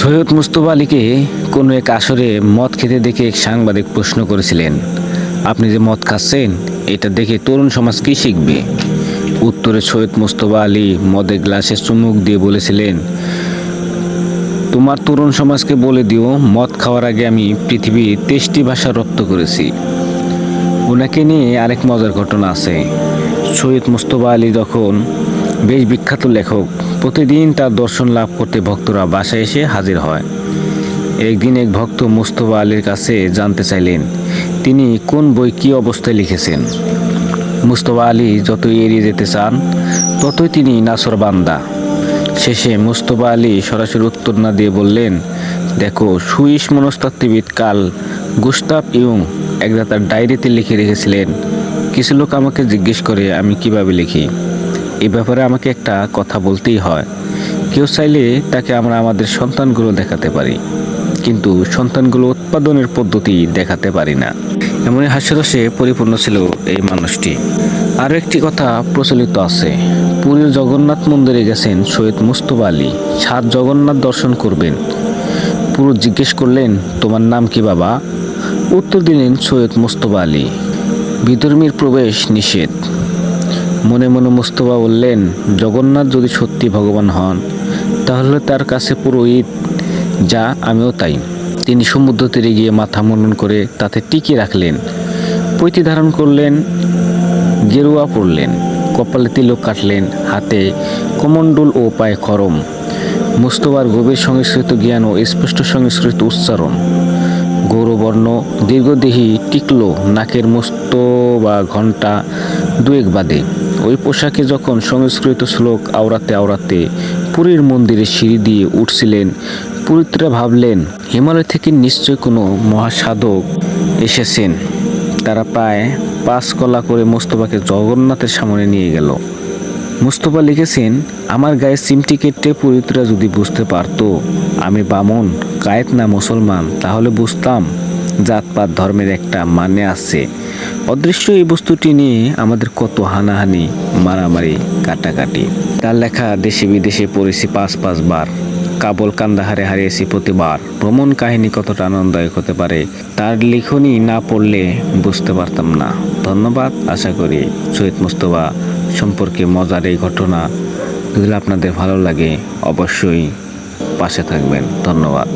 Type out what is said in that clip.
সৈয়দ মুস্তফা আলীকে কোনো এক আসরে মদ খেতে দেখে এক সাংবাদিক প্রশ্ন করেছিলেন, আপনি যে মদ খাচ্ছেন, এটা দেখে তরুণ সমাজ কী শিখবে? উত্তরে সৈয়দ মুস্তফা আলী মদের গ্লাসে চুমুক দিয়ে বলেছিলেন, তোমার তরুণ সমাজকে বলে দিও, মদ খাওয়ার আগে আমি পৃথিবীর তেষ্টি ভাষা রপ্ত করেছি। ওনাকে নিয়ে আরেক মজার ঘটনা আছে। সৈয়দ মুস্তফা আলী যখন বেশ বিখ্যাত লেখক প্রতিদিন তার দর্শন লাভ করতে ভক্তরা বাসায় এসে হাজির হয়। একদিন এক ভক্ত মুস্তফা আলীর কাছে জানতে চাইলেন, তিনি কোন বই কী অবস্থায় লিখেছেন? মুস্তফা আলী যতই এড়িয়ে যেতে চান, ততই তিনি নাসর বান্দা। শেষে মুস্তফা আলী সরাসরি উত্তর না দিয়ে বললেন, দেখো, সুইস মনস্তাত্ত্ববিদ কাল গুস্তাব ইউং একদা তার ডায়েরিতে লিখে রেখেছিলেন। কিছু লোক আমাকে জিজ্ঞেস করে আমি কীভাবে লিখি? এ ব্যাপারে আমাকে একটা কথা বলতেই হয়। কেউ চাইলে তাকে আমরা আমাদের সন্তানগুলো দেখাতে পারি। কিন্তু সন্তানগুলো উৎপাদনের পদ্ধতি দেখাতে পারি না। এমনই হাস্যরসে পরিপূর্ণ ছিল এই মানুষটি। আরও একটি কথা প্রচলিত আছে। পুরীর জগন্নাথ মন্দিরে গেছেন সৈয়দ মুস্তফা আলী। সাত জগন্নাথ দর্শন করবেন। পুরো জিজ্ঞেস করলেন, তোমার নাম কি বাবা? উত্তর দিলেন সৈয়দ মুস্তফা আলী। বিধর্মীর প্রবেশ নিষেধ। মনে মনে মুস্তফা বললেন, জগন্নাথ যদি সত্যি ভগবান হন, তাহলে তার কাছে পুরো ঈদ, যা আমিও তাই। তিনি সমুদ্র তীরে গিয়ে মাথা মনন করে তাতে টিকে রাখলেন। পৈতি ধারণ করলেন, গেরুয়া পরলেন, কপালে তিলক কাটলেন, হাতে কমণ্ডল ও পায়ে খরম। মুস্তফার গভীর সংস্কৃত জ্ঞান ও স্পষ্ট সংস্কৃত উচ্চারণ। গৌরবর্ণ দীর্ঘদেহী টিকলো নাকের মস্ত বা ঘণ্টা দুয়েক বাদে। ওই পোশাকে যখন সংস্কৃত শ্লোক আওড়াতে আওড়াতে পুরীর মন্দিরে সিঁড়ি দিয়ে উঠছিলেন, পুরীতরা ভাবলেন, হিমালয় থেকে নিশ্চয় কোনো মহাসাধক এসেছেন। তারা প্রায় পাঁচ কলা করে মোস্তফাকে জগন্নাথের সামনে নিয়ে গেল। মুস্তফা লিখেছেন, আমার গায়ে সিমটি কেটে পুরোহিতরা যদি বুঝতে পারতো, আমি বামন, কায়েত না মুসলমান, তাহলে বুঝতাম জাতপাত ধর্মের একটা মানে আছে। অদৃশ্য এই বস্তুটি নিয়ে আমাদের কত হানাহানি, মারামারি, কাটাকাটি। তার লেখা, দেশে বিদেশে পড়েছি পাঁচ পাঁচবার কাবল কান্দাহারে হারিয়েছি প্রতিবার। ভ্রমণ কাহিনী কতটা আনন্দদায়ক হতে পারে, তার লিখনি না পড়লে বুঝতে পারতাম না। ধন্যবাদ, আশা করি সৈয়দ মুস্তফা সম্পর্কে মজার এই ঘটনা যদি আপনাদের ভালো লাগে, অবশ্যই পাশে থাকবেন। ধন্যবাদ।